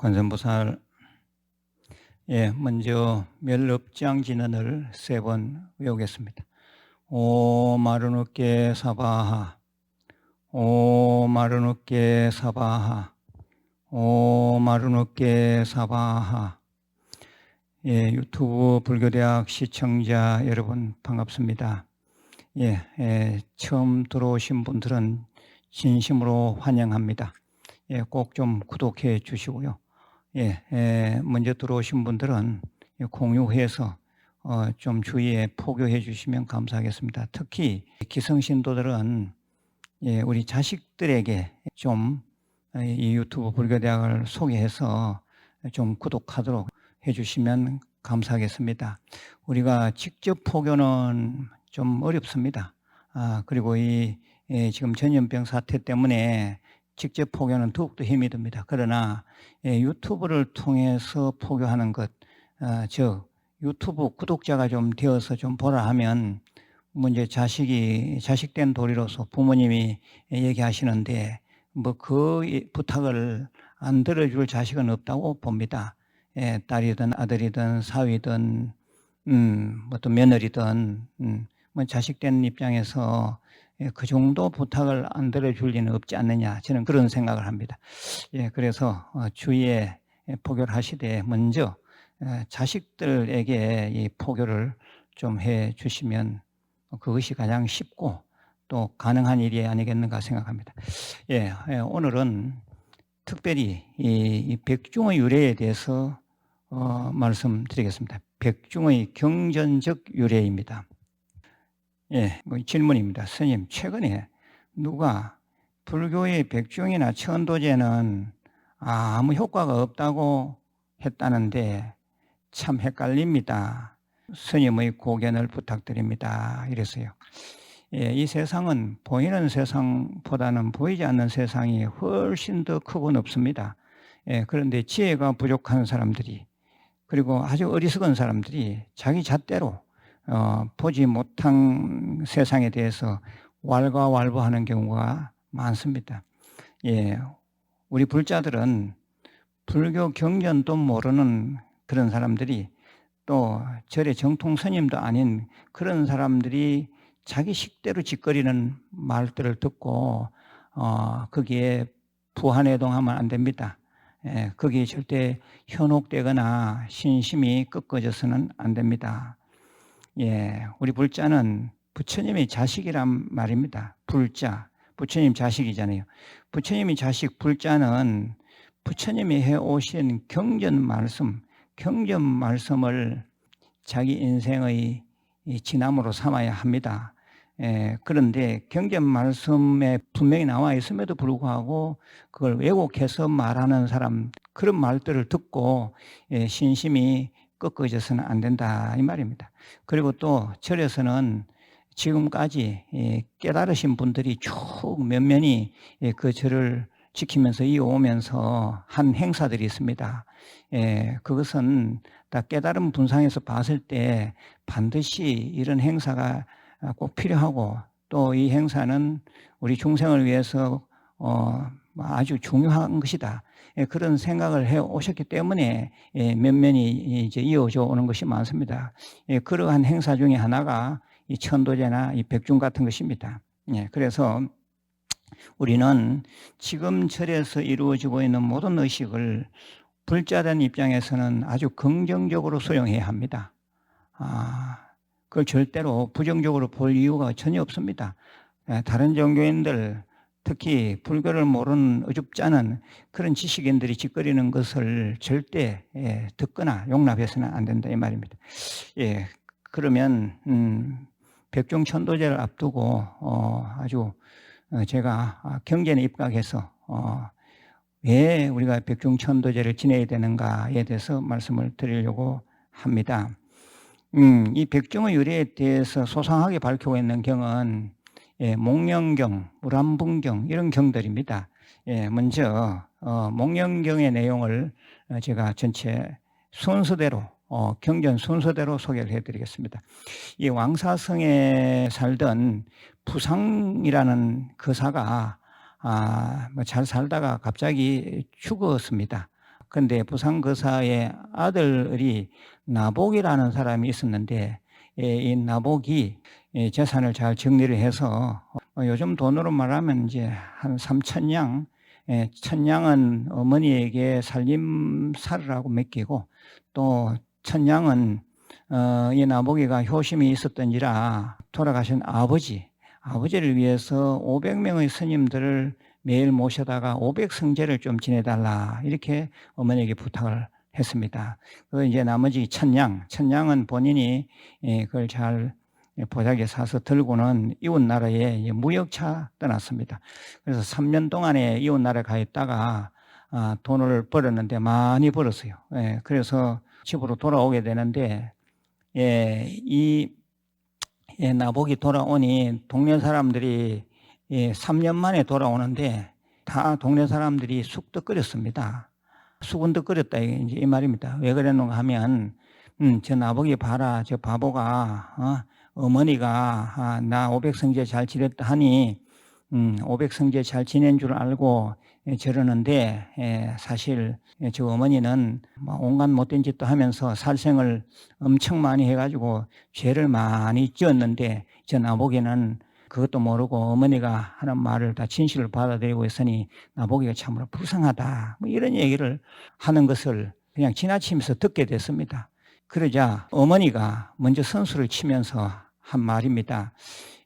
관세음보살 예, 먼저 멸업장 진언을 세 번 외우겠습니다. 오 마르누께 사바하 오 마르누께 사바하 오 마르누께 사바하 예, 유튜브 불교대학 시청자 여러분 반갑습니다. 예, 예, 처음 들어오신 분들은 진심으로 환영합니다. 예, 꼭 좀 구독해 주시고요. 예, 예, 먼저 들어오신 분들은 공유해서 어, 좀 주위에 포교해 주시면 감사하겠습니다. 특히 기성신도들은 예, 우리 자식들에게 좀 이 유튜브 불교대학을 소개해서 좀 구독하도록 해 주시면 감사하겠습니다. 우리가 직접 포교는 좀 어렵습니다. 아, 그리고 이 예, 지금 전염병 사태 때문에 직접 포교는 더욱더 힘이 듭니다. 그러나 예, 유튜브를 통해서 포교하는 것, 아, 즉 유튜브 구독자가 좀 되어서 좀 보라 하면 문제 자식이 자식된 도리로서 부모님이 얘기하시는데 뭐 그 부탁을 안 들어줄 자식은 없다고 봅니다. 예, 딸이든 아들이든 사위든 음, 뭐또 며느리든 음, 뭐 자식된 입장에서 예, 그 정도 부탁을 안 들어줄 리는 없지 않느냐 저는 그런 생각을 합니다. 예, 그래서 어, 주위에 포교를 하시되 먼저 에, 자식들에게 이 포교를 좀 해 주시면 그것이 가장 쉽고 또 가능한 일이 아니겠는가 생각합니다. 예, 예, 오늘은 특별히 이, 이 백중의 유래에 대해서 어, 말씀드리겠습니다. 백중의 경전적 유래입니다. 예, 뭐 질문입니다. 스님, 최근에 누가 불교의 백중이나 천도제는 아무 효과가 없다고 했다는데 참 헷갈립니다. 스님의 고견을 부탁드립니다. 이랬어요. 예, 이 세상은 보이는 세상보다는 보이지 않는 세상이 훨씬 더 크고 높습니다. 예, 그런데 지혜가 부족한 사람들이 그리고 아주 어리석은 사람들이 자기 잣대로 어, 보지 못한 세상에 대해서 왈가왈부하는 경우가 많습니다. 예, 우리 불자들은 불교 경전도 모르는 그런 사람들이 또 절의 정통 스님도 아닌 그런 사람들이 자기 식대로 짓거리는 말들을 듣고 어, 거기에 부한해동하면 안 됩니다. 예, 거기에 절대 현혹되거나 신심이 꺾어져서는 안 됩니다. 예, 우리 불자는 부처님의 자식이란 말입니다. 불자, 부처님 자식이잖아요. 부처님의 자식 불자는 부처님이 해오신 경전 말씀, 경전 말씀을 자기 인생의 지남으로 삼아야 합니다. 예, 그런데 경전 말씀에 분명히 나와 있음에도 불구하고 그걸 왜곡해서 말하는 사람 그런 말들을 듣고 예, 신심이 꺾어져서는 안 된다 이 말입니다. 그리고 또 절에서는 지금까지 예, 깨달으신 분들이 쭉 몇몇이 예, 그 절을 지키면서 이어오면서 한 행사들이 있습니다. 예, 그것은 다 깨달은 분상에서 봤을 때 반드시 이런 행사가 꼭 필요하고 또 이 행사는 우리 중생을 위해서 어, 아주 중요한 것이다. 예, 그런 생각을 해 오셨기 때문에 예, 면면이 이제 이어져 오는 것이 많습니다. 예, 그러한 행사 중에 하나가 이 천도제나 이 백중 같은 것입니다. 그래서 우리는 지금 절에서 이루어지고 있는 모든 의식을 불자된 입장에서는 아주 긍정적으로 수용해야 합니다. 아, 그걸 절대로 부정적으로 볼 이유가 전혀 없습니다. 다른 종교인들 특히 불교를 모르는 어줍잖은 그런 지식인들이 짓거리는 것을 절대 예, 듣거나 용납해서는 안 된다 이 말입니다. 예, 그러면 음, 백종 천도제를 앞두고 어, 아주 어, 제가 경전에 입각해서 어, 왜 우리가 백종 천도제를 지내야 되는가에 대해서 말씀을 드리려고 합니다. 음, 이 백종의 유래에 대해서 소상하게 밝히고 있는 경은 예, 목령경, 무람분경 이런 경들입니다. 예, 먼저 어, 목령경의 내용을 어, 제가 전체 순서대로 어, 경전 순서대로 소개를 해드리겠습니다. 이 왕사성에 살던 부상이라는 거사가 아, 뭐 잘 살다가 갑자기 죽었습니다. 근데 부산거사의 아들이 나복이라는 사람이 있었는데 예, 이 나복이 예, 재산을 잘 정리를 해서 어, 요즘 돈으로 말하면 이제 한 3천 양, 예, 천냥은 어머니에게 살림살을 하고 맡기고 또 천냥은 어, 이 나복이가 효심이 있었던지라 돌아가신 아버지, 아버지를 위해서 500명의 스님들을 매일 모셔다가 500성제를 좀 지내달라 이렇게 어머니에게 부탁을 했습니다. 그 이제 나머지 천냥, 천냥은 본인이 예, 그걸 잘 보자기에 사서 들고는 이웃 나라에 무역차 떠났습니다. 그래서 3년 동안에 이웃 나라에 가 있다가 아, 돈을 벌었는데 많이 벌었어요. 예, 그래서 집으로 돌아오게 되는데 예, 이 예, 나복이 돌아오니 동네 사람들이 예, 3년 만에 돌아오는데 다 동네 사람들이 쑥덕거렸습니다. 수군덕거렸다 이제 이 말입니다. 왜 그랬는가 하면 음, 저 나복이 봐라 저 바보가 어, 어머니가 아, 나 500성제 잘 지냈다 하니 음, 500성제 잘 지낸 줄 알고 예, 저러는데 예, 사실 예, 저 어머니는 뭐 온갖 못된 짓도 하면서 살생을 엄청 많이 해가지고 죄를 많이 지었는데 저 나보기에는 그것도 모르고 어머니가 하는 말을 다 진실을 받아들이고 있으니 나보기가 참으로 불쌍하다 뭐 이런 얘기를 하는 것을 그냥 지나치면서 듣게 됐습니다. 그러자 어머니가 먼저 선수를 치면서 한 말입니다.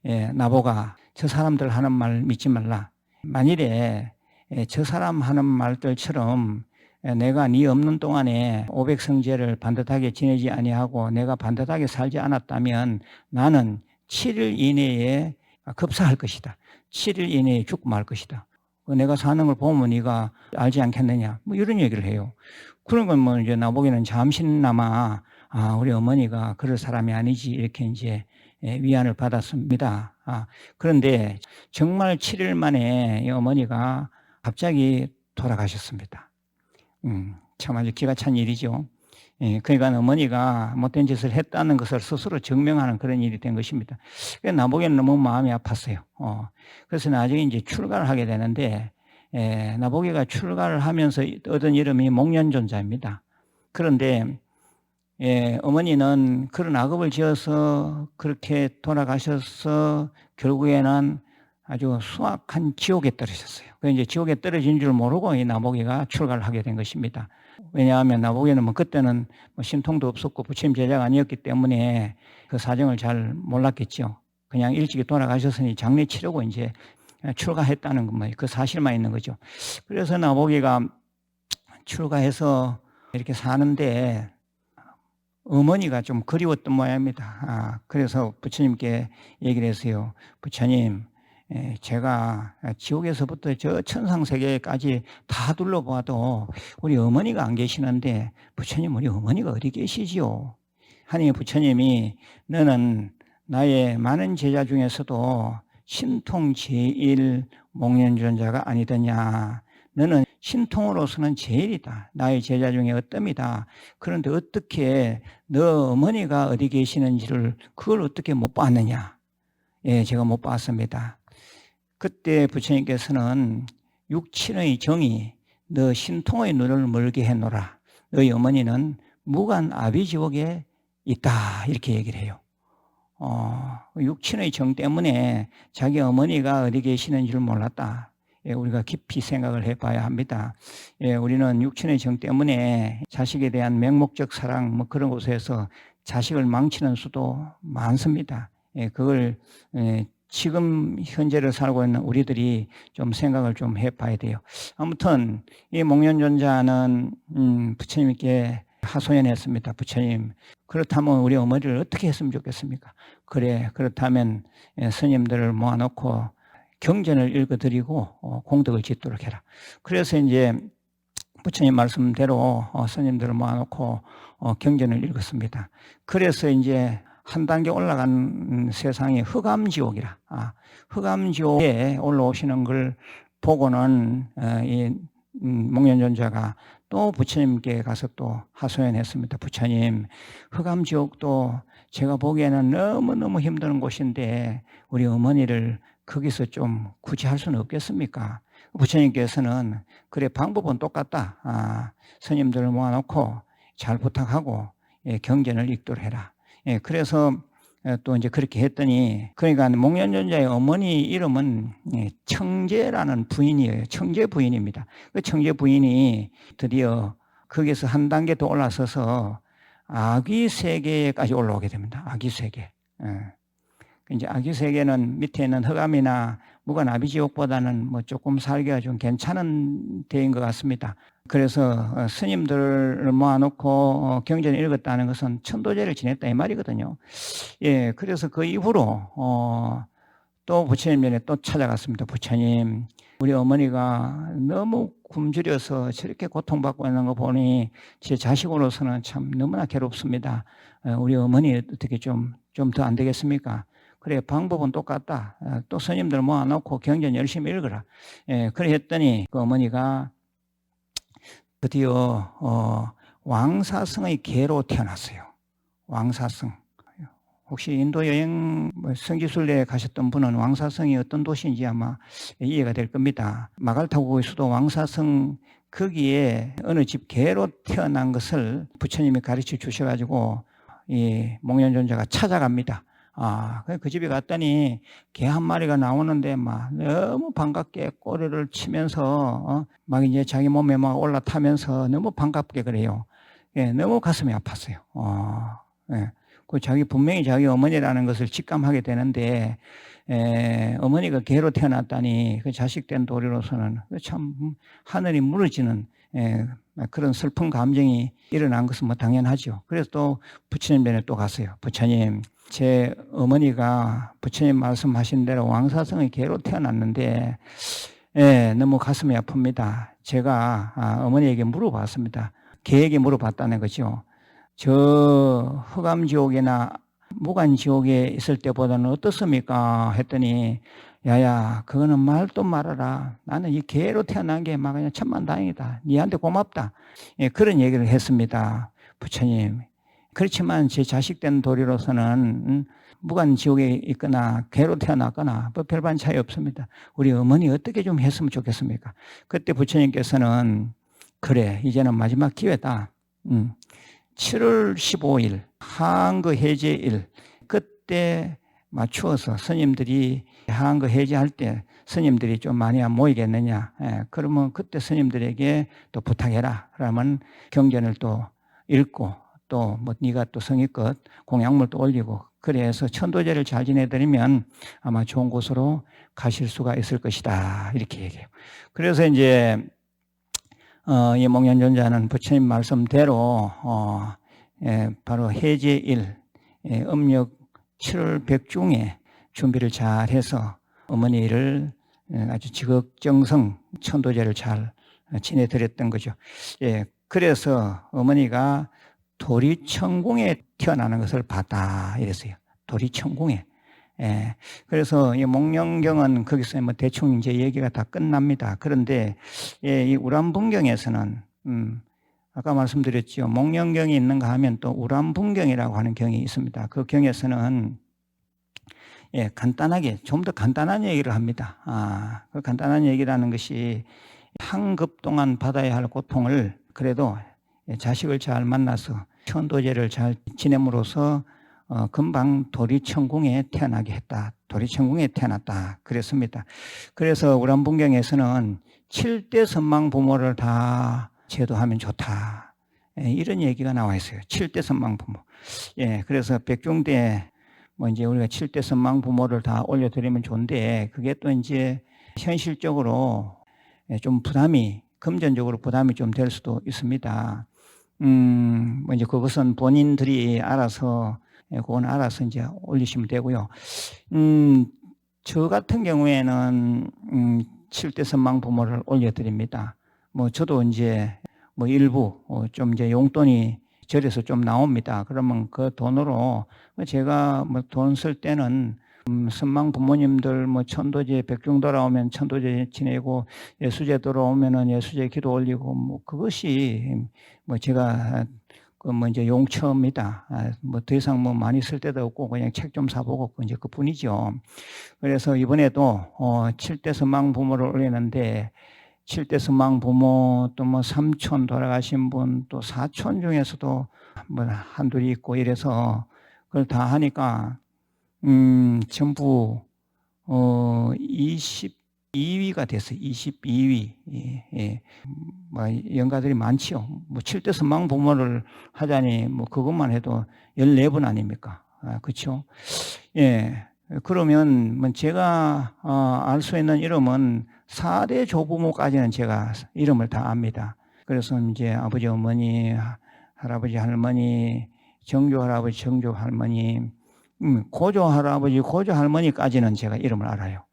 예, 나보가 저 사람들 하는 말 믿지 말라. 만일에 예, 저 사람 하는 말들처럼 예, 내가 네 없는 동안에 500성제를 반듯하게 지내지 아니하고 내가 반듯하게 살지 않았다면 나는 7일 이내에 급사할 것이다. 7일 이내에 죽고 말 것이다. 그 내가 사는 걸 보면 네가 알지 않겠느냐. 뭐 이런 얘기를 해요. 그런 건 뭐 이제 나보기에는 잠시나마 아, 우리 어머니가 그럴 사람이 아니지 이렇게 이제 예, 위안을 받았습니다. 아, 그런데 정말 7일 만에 이 어머니가 갑자기 돌아가셨습니다. 음, 참 아주 기가 찬 일이죠. 예, 그러니까 어머니가 못된 짓을 했다는 것을 스스로 증명하는 그런 일이 된 것입니다. 나보기에는 너무 마음이 아팠어요. 어, 그래서 나중에 이제 출가를 하게 되는데, 예, 나보기가 출가를 하면서 얻은 이름이 목련존자입니다. 그런데, 예, 어머니는 그런 악업을 지어서 그렇게 돌아가셔서 결국에는 아주 수악한 지옥에 떨어졌어요. 그 이제 지옥에 떨어진 줄 모르고 이 나보기가 출가를 하게 된 것입니다. 왜냐하면 나보기는 뭐 그때는 뭐 신통도 없었고 부처님 제자가 아니었기 때문에 그 사정을 잘 몰랐겠죠. 그냥 일찍이 돌아가셨으니 장례 치르고 이제 출가했다는 뭐그 사실만 있는 거죠. 그래서 나보기가 출가해서 이렇게 사는데 어머니가 좀 그리웠던 모양입니다. 아, 그래서 부처님께 얘기를 했어요. 부처님, 예, 제가 지옥에서부터 저 천상 세계까지 다 둘러봐도 우리 어머니가 안 계시는데 부처님 우리 어머니가 어디 계시지요? 하니 부처님이 너는 나의 많은 제자 중에서도 신통 제일 목련전자가 아니더냐. 너는 신통으로서는 제일이다. 나의 제자 중에 어뜸이다. 그런데 어떻게 너 어머니가 어디 계시는지를 그걸 어떻게 못 봤느냐? 예, 제가 못 봤습니다. 그때 부처님께서는 육친의 정이 너 신통의 눈을 멀게 해놓라. 너희 어머니는 무간 아비지옥에 있다. 이렇게 얘기를 해요. 어, 육친의 정 때문에 자기 어머니가 어디 계시는 줄 몰랐다. 예, 우리가 깊이 생각을 해봐야 합니다. 예, 우리는 육친의 정 때문에 자식에 대한 맹목적 사랑 뭐 그런 곳에서 자식을 망치는 수도 많습니다. 예, 그걸 예, 지금 현재를 살고 있는 우리들이 좀 생각을 좀 해봐야 돼요. 아무튼 이 목련존자는 음, 부처님께 하소연했습니다. 부처님 그렇다면 우리 어머니를 어떻게 했으면 좋겠습니까? 그래 그렇다면 예, 스님들을 모아놓고 경전을 읽어드리고 어, 공덕을 짓도록 해라. 그래서 이제 부처님 말씀대로 어, 스님들을 모아놓고 어, 경전을 읽었습니다. 그래서 이제 한 단계 올라간 세상이 흑암지옥이라. 아, 흑암지옥에 올라오시는 걸 보고는 어, 이 음, 목련존자가 또 부처님께 가서 또 하소연했습니다. 부처님, 흑암지옥도 제가 보기에는 너무너무 힘든 곳인데 우리 어머니를 거기서 좀 굳이 할 수는 없겠습니까? 부처님께서는 그래 방법은 똑같다. 아, 스님들을 모아놓고 잘 부탁하고 예, 경전을 읽도록 해라. 예, 그래서 예, 또 이제 그렇게 했더니 그러니까 목련전자의 어머니 이름은 예, 청제라는 부인이에요. 청제 부인입니다. 그 청제 부인이 드디어 거기서 한 단계 더 올라서서 아기 세계까지 올라오게 됩니다. 아기 세계. 예. 이제 아기 세계는 밑에 있는 흑암이나 무관 아비지옥보다는 뭐 조금 살기가 좀 괜찮은 데인 것 같습니다. 그래서 어, 스님들을 모아놓고 어, 경전을 읽었다는 것은 천도제를 지냈다 이 말이거든요. 예, 그래서 그 이후로 어, 또 부처님 전에 또 찾아갔습니다. 부처님, 우리 어머니가 너무 굶주려서 저렇게 고통받고 있는 거 보니 제 자식으로서는 참 너무나 괴롭습니다. 어, 우리 어머니 어떻게 좀 좀 더 안 되겠습니까? 그래 방법은 똑같다. 어, 또 스님들 모아놓고 경전 열심히 읽어라. 예, 그래 했더니 그 어머니가 드디어 어, 왕사성의 개로 태어났어요. 왕사성. 혹시 인도 여행 뭐 성지순례 가셨던 분은 왕사성이 어떤 도시인지 아마 이해가 될 겁니다. 마갈타고의 수도 왕사성 거기에 어느 집 개로 태어난 것을 부처님이 가르쳐 주셔가지고 이 목련존자가 찾아갑니다. 아, 그그 집에 갔더니 개 한 마리가 나오는데 막 너무 반갑게 꼬리를 치면서 어? 막 이제 자기 몸에 막 올라타면서 너무 반갑게 그래요. 예, 너무 가슴이 아팠어요. 어, 예. 그 자기 분명히 자기 어머니라는 것을 직감하게 되는데 에, 어머니가 개로 태어났다니 그 자식된 도리로서는 참 하늘이 무너지는 에, 그런 슬픈 감정이 일어난 것은 뭐 당연하죠. 그래서 또 부처님 전에 또 갔어요. 부처님, 제 어머니가 부처님 말씀하신 대로 왕사성의 개로 태어났는데 예, 너무 가슴이 아픕니다. 제가 아, 어머니에게 물어봤습니다. 개에게 물어봤다는 거죠. 저 흑암지옥이나 무간지옥에 있을 때보다는 어떻습니까? 했더니 야야 그거는 말도 말아라. 나는 이 개로 태어난 게 막 그냥 천만다행이다. 니한테 고맙다. 예, 그런 얘기를 했습니다. 부처님. 그렇지만 제 자식된 도리로서는 음, 무간 지옥에 있거나 개로 태어났거나 뭐 별반 차이 없습니다. 우리 어머니 어떻게 좀 했으면 좋겠습니까? 그때 부처님께서는 그래 이제는 마지막 기회다. 음. 7월 15일 한거 해제일 그때 맞추어서 스님들이 한거 해제할 때 스님들이 좀 많이 안 모이겠느냐. 예, 그러면 그때 스님들에게 또 부탁해라. 그러면 경전을 또 읽고 또 뭐 네가 또 성의껏 공약물도 올리고 그래서 천도제를 잘 지내드리면 아마 좋은 곳으로 가실 수가 있을 것이다. 이렇게 얘기해요. 그래서 이제 어, 이 목련전자는 부처님 말씀대로 어, 예, 바로 해제일 예, 음력 7월 백중에 준비를 잘 해서 어머니를 예, 아주 지극정성 천도제를 잘 지내드렸던 거죠. 예, 그래서 어머니가 도리천궁에 태어나는 것을 봤다 이랬어요. 도리천궁에. 예, 그래서 이 목령경은 거기서 뭐 대충 이제 얘기가 다 끝납니다. 그런데 예, 이 우람분경에서는 음, 아까 말씀드렸죠. 목령경이 있는가 하면 또 우람분경이라고 하는 경이 있습니다. 그 경에서는 예, 간단하게 좀 더 간단한 얘기를 합니다. 아, 그 간단한 얘기라는 것이 한 급 동안 받아야 할 고통을 그래도 예, 자식을 잘 만나서 천도제를 잘 지냄으로써 어, 금방 도리천궁에 태어나게 했다. 도리천궁에 태어났다. 그랬습니다. 그래서 우람분경에서는 7대 선망 부모를 다 제도하면 좋다. 예, 이런 얘기가 나와 있어요. 7대 선망 부모. 예, 그래서 백중대 뭐 이제 우리가 7대 선망 부모를 다 올려드리면 좋은데 그게 또 이제 현실적으로 예, 좀 부담이 금전적으로 부담이 좀 될 수도 있습니다. 음, 뭐 이제 그것은 본인들이 알아서 예, 그건 알아서 이제 올리시면 되고요. 음, 저 같은 경우에는 음, 7대 선망 부모를 올려드립니다. 뭐 저도 이제 뭐 일부 어, 좀 이제 용돈이 절에서 좀 나옵니다. 그러면 그 돈으로 뭐 제가 뭐 돈 쓸 때는 음, 선망 부모님들 뭐 천도제 백중 돌아오면 천도제 지내고 예수제 돌아오면은 예수제 기도 올리고 뭐 그것이 뭐 제가 그뭐 이제 용처입니다. 아, 뭐더 이상 뭐 많이 쓸 데도 없고 그냥 책 좀 사보고 그 이제 그 뿐이죠. 그래서 이번에도 어, 7대 선망 부모를 올리는데 7대 선망 부모 또 뭐 삼촌 돌아가신 분 또 사촌 중에서도 뭐 한둘이 있고 이래서 그걸 다 하니까 음 전부 어 22위가 됐어요. 22위. 예, 예. 뭐 연가들이 많지요. 뭐 7대 선망 부모를 하자니 뭐 그것만 해도 14분 아닙니까? 아, 그렇죠? 예. 그러면 뭐 제가 어, 알수 있는 이름은 4대 조부모까지는 제가 이름을 다 압니다. 그래서 이제 아버지 어머니, 하- 할아버지 할머니, 정조 할아버지, 정조 할머니, 음, 고조 할아버지, 고조 할머니까지는 제가 이름을 알아요.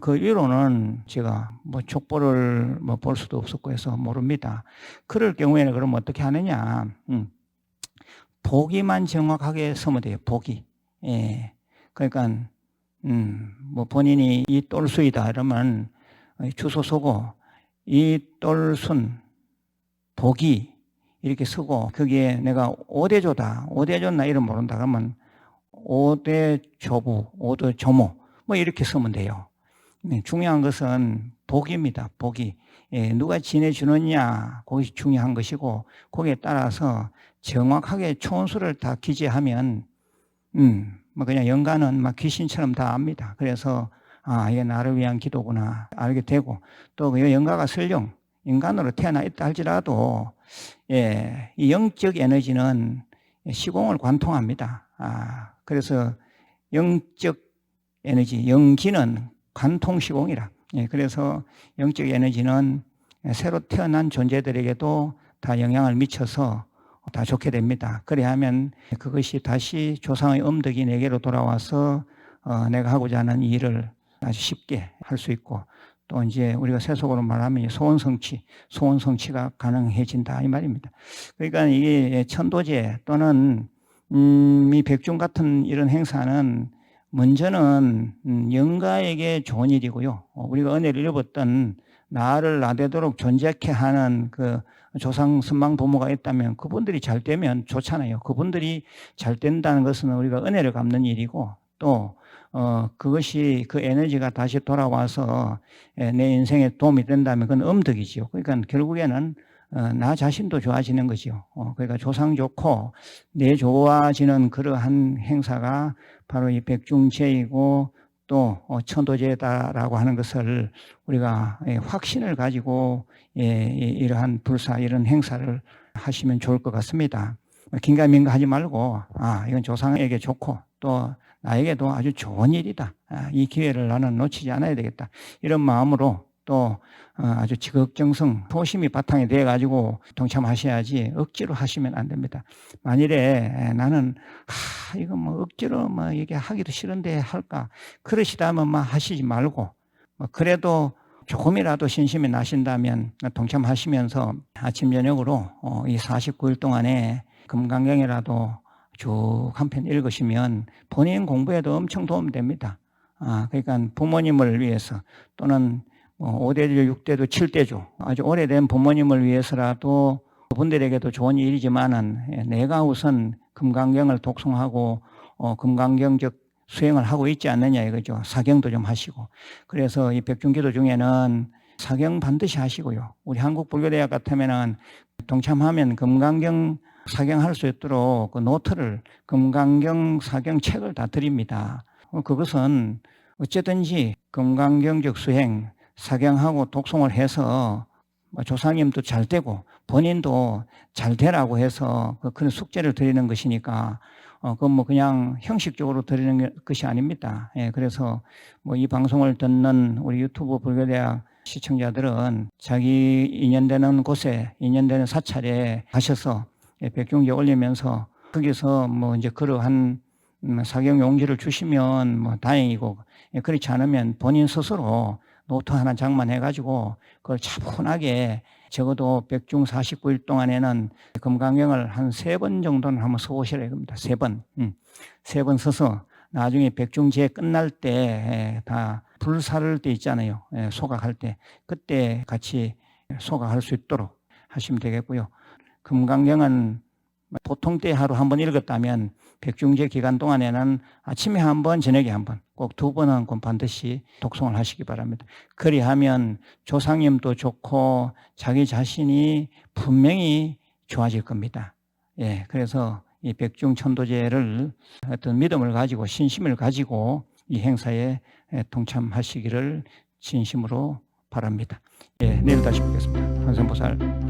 그 이론은 제가 뭐 족보를 뭐 볼 수도 없었고 해서 모릅니다. 그럴 경우에는 그럼 어떻게 하느냐? 음, 보기만 정확하게 쓰면 돼요. 보기. 예. 그러니까 음, 뭐 본인이 이 똘수이다 이러면 주소 쓰고 이 똘순 보기 이렇게 쓰고 거기에 내가 오대조다 오대조나 이름 모른다 그러면 오대 조부 오대 조모 뭐 이렇게 쓰면 돼요. 네, 중요한 것은 복입니다. 복이 예, 누가 지내주느냐 그것이 중요한 것이고 거기에 따라서 정확하게 촌수를 다 기재하면 음, 뭐 그냥 연간은 막 귀신처럼 다 압니다. 그래서 아 이게 나를 위한 기도구나 알게 되고 또그 연가가 설령 인간으로 태어나 있다 할지라도 예, 이 영적 에너지는 시공을 관통합니다. 아 그래서 영적 에너지 영기는 관통 시공이라. 예, 그래서 영적 에너지는 새로 태어난 존재들에게도 다 영향을 미쳐서 다 좋게 됩니다. 그래야 하면 그것이 다시 조상의 음덕이 내게로 돌아와서 어, 내가 하고자 하는 일을 아주 쉽게 할 수 있고 또 이제 우리가 세속으로 말하면 소원 성취, 소원 성취가 가능해진다 이 말입니다. 그러니까 이게 천도제 또는 음, 이 백중 같은 이런 행사는 먼저는 음, 영가에게 좋은 일이고요. 어, 우리가 은혜를 입었던 나를 나되도록 존재케 하는 그 조상 선망 부모가 있다면 그분들이 잘 되면 좋잖아요. 그분들이 잘 된다는 것은 우리가 은혜를 갚는 일이고 또 어, 그것이 그 에너지가 다시 돌아와서 에, 내 인생에 도움이 된다면 그건 음덕이지요. 그러니까 결국에는 어, 나 자신도 좋아지는 거죠. 어, 그러니까 조상 좋고 내 좋아지는 그러한 행사가 바로 이 백중제이고 또 어, 천도제다라고 하는 것을 우리가 예, 확신을 가지고 예, 이- 이러한 불사 이런 행사를 하시면 좋을 것 같습니다. 긴가민가 하지 말고 아 이건 조상에게 좋고 또 나에게도 아주 좋은 일이다. 아, 이 기회를 나는 놓치지 않아야 되겠다. 이런 마음으로 또 어, 아주 지극정성 소심이 바탕이 돼 가지고 동참하셔야지 억지로 하시면 안 됩니다. 만일에 에, 나는 하, 이거 뭐 억지로 뭐 이게 하기도 싫은데 할까 그러시다면 막 하시지 말고 뭐 그래도 조금이라도 신심이 나신다면 동참하시면서 아침 저녁으로 어, 이 49일 동안에 금강경이라도 쭉 한 편 읽으시면 본인 공부에도 엄청 도움 됩니다. 아, 그러니까 부모님을 위해서 또는 뭐 5대조, 6대조, 7대조 아주 오래된 부모님을 위해서라도 그분들에게도 좋은 일이지만은 예, 내가 우선 금강경을 독송하고 어, 금강경적 수행을 하고 있지 않느냐 이거죠. 사경도 좀 하시고. 그래서 이 백중기도 중에는 사경 반드시 하시고요. 우리 한국 불교대학 같으면은 동참하면 금강경 사경할 수 있도록 그 노트를 금강경 사경 책을 다 드립니다. 어, 그것은 어쨌든지 금강경적 수행 사경하고 독송을 해서 뭐 조상님도 잘 되고 본인도 잘 되라고 해서 그 그런 숙제를 드리는 것이니까 어, 그건 뭐 그냥 형식적으로 드리는 게- 것이 아닙니다. 예, 그래서 뭐 이 방송을 듣는 우리 유튜브 불교대학 시청자들은 자기 인연되는 곳에 인연되는 사찰에 가셔서 예, 백중기 올리면서 거기서 뭐 이제 그러한 음, 사경 용지를 주시면 뭐 다행이고 예, 그렇지 않으면 본인 스스로 노트 하나 장만해가지고 그걸 차분하게 적어도 백중 49일 동안에는 금강경을 한 세 번 정도는 한번 써보시라 이겁니다. 세 번. 음. 세번 써서 나중에 백중제 끝날 때 다 불사를 때 있잖아요. 예, 소각할 때. 그때 같이 소각할 수 있도록 하시면 되겠고요. 금강경은 보통 때 하루 한 번 읽었다면 백중제 기간 동안에는 아침에 한 번, 저녁에 한 번, 꼭 두 번은 꼭 반드시 독송을 하시기 바랍니다. 그리하면 조상님도 좋고 자기 자신이 분명히 좋아질 겁니다. 예, 그래서 이 백중 천도제를 어떤 믿음을 가지고 신심을 가지고 이 행사에 예, 동참하시기를 진심으로 바랍니다. 예, 내일 다시 뵙겠습니다. 한성보살.